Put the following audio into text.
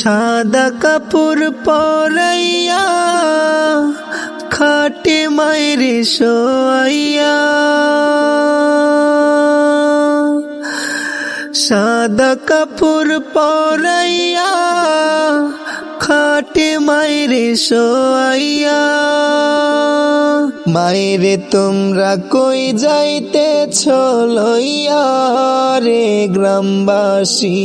সাদা কাপড় পরাইয়া, খাটে মাইরে শোয়াইয়া। সাদা কাপড় পরাইয়া, খাটে মাইরে শোয়াইয়া। মায়েরে তোমরা কই যাইতেছ লইয়া রে গ্রামবাসী?